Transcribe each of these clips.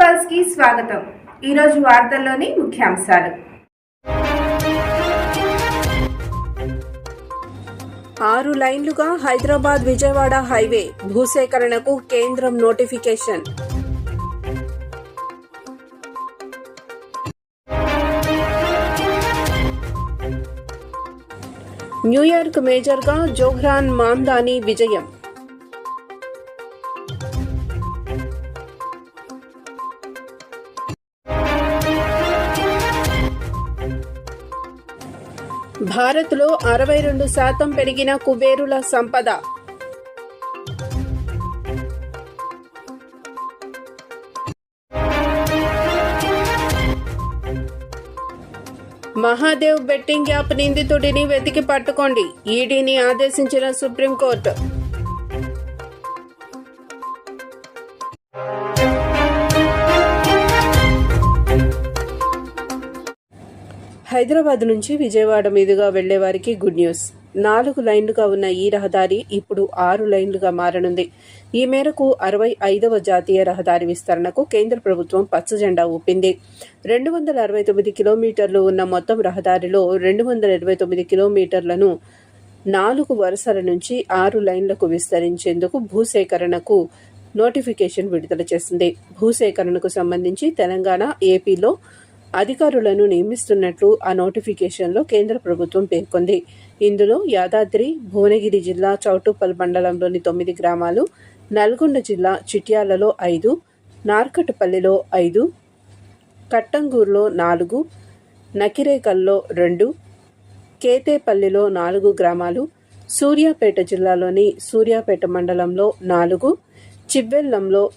పల్స్కి స్వాగతం. ఈరోజు వార్తల్లోని ముఖ్యాంశాలు. ఆరు లైన్లుగా హైదరాబాద్ విజయవాడ హైవే భూసేకరణకు కేంద్రం నోటిఫికేషన్. న్యూయార్క్ మేజర్గా జోహ్రాన్ మాందాని విజయం. భారత్లో అరవై రెండు శాతం పెరిగిన కుబేరుల సంపద. మహాదేవ్ బెట్టింగ్ యాప్ నిందితుడిని వెతికి పట్టుకోండి. ఈడీని ఆదేశించిన సుప్రీంకోర్టు. హైదరాబాద్ నుంచి విజయవాడ మీదుగా వెళ్ళేవారికి గుడ్ న్యూస్. నాలుగు లైన్లుగా ఉన్న ఈ రహదారి ఇప్పుడు ఆరు లైన్లుగా మారనుంది. ఈ మేరకు అరవై ఐదవ జాతీయ రహదారి విస్తరణకు కేంద్ర ప్రభుత్వం పచ్చజెండా ఊపింది. రెండు వందల అరవై తొమ్మిది కిలోమీటర్లు ఉన్న మొత్తం రహదారిలో రెండు వందల ఇరవై తొమ్మిది కిలోమీటర్లను నాలుగు వరుసల నుంచి ఆరు లైన్లకు విస్తరించేందుకు భూసేకరణకు నోటిఫికేషన్ విడుదల చేసింది. భూసేకరణకు సంబంధించి తెలంగాణ ఏపీలో అధికారులను నియమిస్తున్నట్లు ఆ నోటిఫికేషన్లో కేంద్ర ప్రభుత్వం పేర్కొంది. ఇందులో యాదాద్రి భువనగిరి జిల్లా చౌటుప్పల్ మండలంలోని తొమ్మిది గ్రామాలు నల్గొండ జిల్లా చిట్యాలలో ఐదు నార్కటపల్లిలో ఐదు కట్టంగూరులో నాలుగు నకిరేకల్లో రెండు కేతేపల్లిలో నాలుగు గ్రామాలు సూర్యాపేట జిల్లాలోని సూర్యాపేట మండలంలో నాలుగు చివ్వెల్లంలో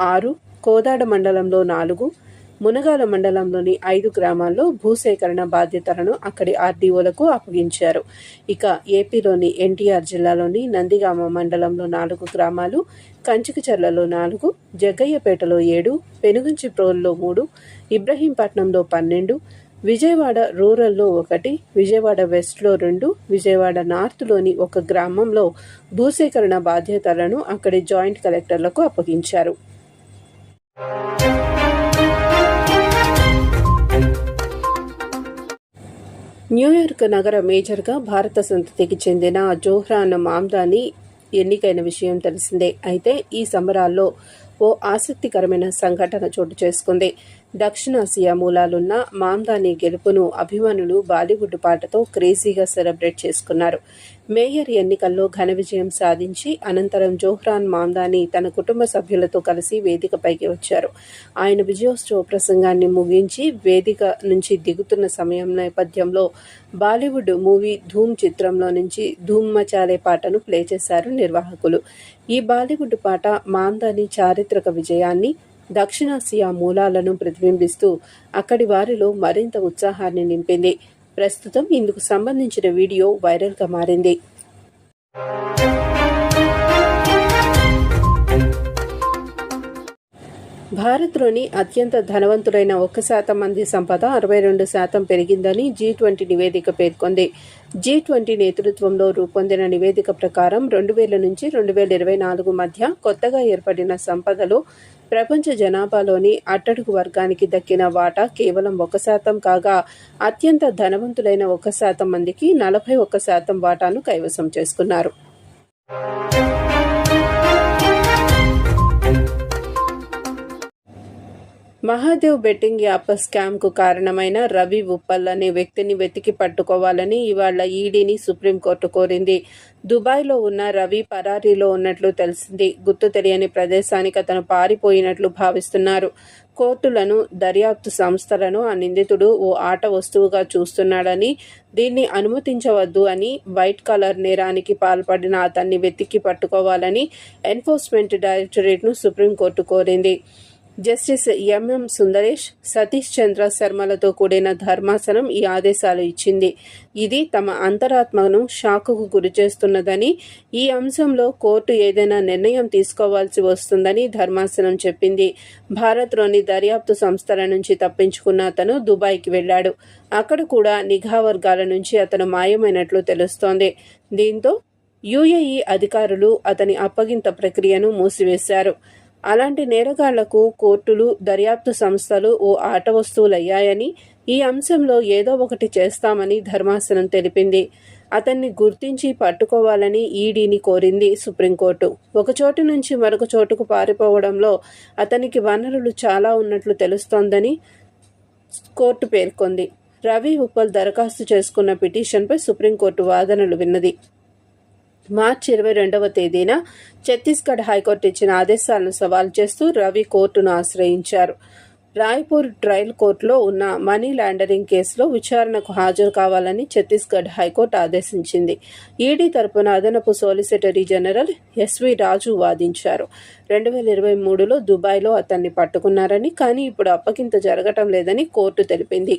ఆరు కోదాడ మండలంలో నాలుగు మునగాల మండలంలోని ఐదు గ్రామాల్లో భూసేకరణ బాధ్యతలను అక్కడి ఆర్డీఓలకు అప్పగించారు. ఇక ఏపీలోని ఎన్టీఆర్ జిల్లాలోని నందిగామ మండలంలో నాలుగు గ్రామాలు కంచికచర్లలో నాలుగు జగ్గయ్యపేటలో ఏడు పెనుగంచిప్రోల్లో మూడు ఇబ్రహీంపట్నంలో పన్నెండు విజయవాడ రూరల్లో ఒకటి విజయవాడ వెస్ట్లో రెండు విజయవాడ నార్త్లోని ఒక గ్రామంలో భూసేకరణ బాధ్యతలను అక్కడి జాయింట్ కలెక్టర్లకు అప్పగించారు. న్యూయార్క్ నగర మేజర్గా భారత సంతతికి చెందిన జోహ్రాన్ మామ్దాని ఎన్నికైన విషయం తెలిసిందే. అయితే ఈ సంబరాల్లో ఓ ఆసక్తికరమైన సంఘటన చోటు చేసుకుంది. దక్షిణాసియా మూలాలున్న మామ్దాని గెలుపును అభిమానులు బాలీవుడ్ పాటతో క్రేజీగా సెలబ్రేట్ చేసుకున్నారు. మేయర్ ఎన్నికల్లో ఘన విజయం సాధించి అనంతరం జోహ్రాన్ మామ్దాని తన కుటుంబ సభ్యులతో కలిసి వేదికపైకి వచ్చారు. ఆయన విజయోత్సవ ప్రసంగాన్ని ముగించి వేదిక నుంచి దిగుతున్న సమయం నేపథ్యంలో బాలీవుడ్ మూవీ ధూమ్ చిత్రంలో నుంచి ధూమ్ మచాలే పాటను ప్లే చేశారు నిర్వాహకులు. ఈ బాలీవుడ్ పాట మాందాని చారిత్రక విజయాన్ని దక్షిణాసియా మూలాలను ప్రతిబింబిస్తూ అక్కడి వారిలో మరింత ఉత్సాహాన్ని నింపింది. ప్రస్తుతం ఇందుకు సంబంధించిన వీడియో వైరల్గా మారింది. భారత్లోని అత్యంత ధనవంతులైన ఒక్క శాతం మంది సంపద అరవై రెండు శాతం పెరిగిందని జీ ట్వంటీ నివేదిక పేర్కొంది. జీ ట్వంటీ నేతృత్వంలో రూపొందిన నివేదిక ప్రకారం రెండు వేల నుంచి రెండు వేల ఇరవై నాలుగు మధ్య కొత్తగా ఏర్పడిన సంపదలో ప్రపంచ జనాభాలోని అట్టడుగు వర్గానికి దక్కిన వాటా కేవలం ఒక శాతం కాగా అత్యంత ధనవంతులైన ఒక శాతం మందికి నలభై ఒక్క శాతం వాటాను కైవసం చేసుకున్నారు. మహాదేవ్ బెట్టింగ్ యాప్ స్కామ్కు కారణమైన రవి ఉప్పల్ అనే వ్యక్తిని వెతికి పట్టుకోవాలని ఇవాళ ఈడీని సుప్రీంకోర్టు కోరింది. దుబాయ్లో ఉన్న రవి పరారీలో ఉన్నట్లు తెలిసింది. గుర్తు తెలియని ప్రదేశానికి అతను పారిపోయినట్లు భావిస్తున్నారు. కోర్టులను దర్యాప్తు సంస్థలను ఆ నిందితుడు ఓ ఆట వస్తువుగా చూస్తున్నాడని దీన్ని అనుమతించవద్దు అని వైట్ కలర్ నేరానికి పాల్పడిన అతన్ని వెతికి పట్టుకోవాలని ఎన్ఫోర్స్మెంట్ డైరెక్టరేట్ను సుప్రీంకోర్టు కోరింది. Justice M M Sundaresh Satish Chandra శర్మలతో కూడిన ధర్మాసనం ఈ ఆదేశాలు ఇచ్చింది. ఇది తమ అంతరాత్మను షాకుకు గురిచేస్తున్నదని ఈ అంశంలో కోర్టు ఏదైనా నిర్ణయం తీసుకోవాల్సి వస్తుందని ధర్మాసనం చెప్పింది. భారత్లోని దర్యాప్తు సంస్థల నుంచి తప్పించుకున్న అతను దుబాయ్కి వెళ్ళాడు అక్కడ కూడా నిఘా వర్గాల నుంచి అతను మాయమైనట్లు తెలుస్తోంది. దీంతో యుఏఈ అధికారులు అతని అప్పగింత ప్రక్రియను మూసివేశారు. అలాంటి నేరగాళ్ళకు కోర్టులు దర్యాప్తు సంస్థలు ఓ ఆట వస్తువులయ్యాయని ఈ అంశంలో ఏదో ఒకటి చేస్తామని ధర్మాసనం తెలిపింది. అతన్ని గుర్తించి పట్టుకోవాలని ఈడీని కోరింది సుప్రీంకోర్టు. ఒకచోటు నుంచి మరొక చోటుకు పారిపోవడంలో అతనికి వనరులు చాలా ఉన్నట్లు తెలుస్తోందని కోర్టు పేర్కొంది. రవి ఉప్పల్ దరఖాస్తు చేసుకున్న పిటిషన్పై సుప్రీంకోర్టు వాదనలు విన్నది. మార్చి ఇరవై రెండవ తేదీన ఛత్తీస్గఢ్ హైకోర్టు ఇచ్చిన ఆదేశాలను సవాల్ చేస్తూ రవి కోర్టును ఆశ్రయించారు. రాయ్పూర్ ట్రయల్ కోర్టులో ఉన్న మనీ లాండరింగ్ కేసులో విచారణకు హాజరు కావాలని ఛత్తీస్గఢ్ హైకోర్టు ఆదేశించింది. ఈడీ తరపున అదనపు సోలిసిటరీ జనరల్ ఎస్వి రాజు వాదించారు. రెండు వేల ఇరవై మూడులో దుబాయ్లో అతన్ని పట్టుకున్నారని కానీ ఇప్పుడు అప్పగింత జరగటం లేదని కోర్టు తెలిపింది.